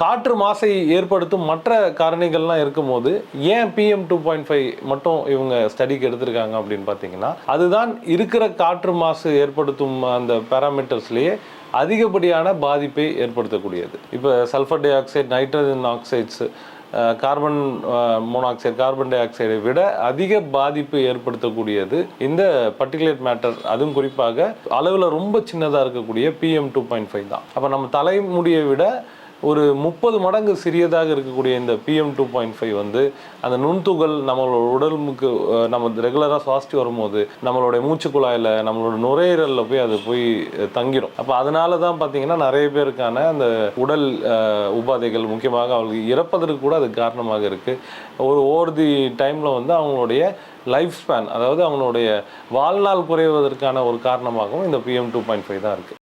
காற்று மாசை ஏற்படுத்தும் மற்ற காரணிகள்லாம் இருக்கும்போது ஏன் பிஎம் டூ பாயிண்ட் ஃபைவ் மட்டும் இவங்க ஸ்டடிக்கு எடுத்திருக்காங்க அப்படின்னு பார்த்தீங்கன்னா அதுதான் இருக்கிற காற்று மாசு ஏற்படுத்தும் அந்த பேராமீட்டர்ஸ்லேயே அதிகப்படியான பாதிப்பை ஏற்படுத்தக்கூடியது. இப்போ sulphur dioxide nitrogen oxides carbon monoxide carbon tie ஆக்சைடை விட அதிக பாதிப்பு ஏற்படுத்தக்கூடியது இந்த பர்டிகுலேட் மேட்டர் அதுவும் குறிப்பாக அளவில் ரொம்ப சின்னதாக இருக்கக்கூடிய பிஎம் டூ பாயிண்ட் ஃபைவ் தான். அப்போ நம்ம தலைமுடியை விட ஒரு முப்பது மடங்கு சிறியதாக இருக்கக்கூடிய இந்த பிஎம் டூ பாயிண்ட் ஃபைவ் வந்து அந்த நுண்துகள் நம்மளோட உடலுக்கு நம்ம ரெகுலராக சுவாசிட்டு வரும்போது நம்மளுடைய மூச்சு குழாயில் நம்மளோட நுரையீரலில் போய் அது போய் தங்கிடும் தங்கிரும். அப்போ அதனால தான் பார்த்தீங்கன்னா நிறைய பேருக்கான அந்த உடல் உபாதைகள் முக்கியமாக அவங்களுக்கு இறப்பதற்கு கூட அது காரணமாக இருக்குது ஒரு ஓவர் தி டைமில் வந்து அவங்களுடைய லைஃப் ஸ்பேன் அதாவது அவங்களுடைய வாழ்நாள் குறைவதற்கான ஒரு காரணமாகவும் இந்த பிஎம் டூ பாயிண்ட் ஃபைவ் தான் இருக்குது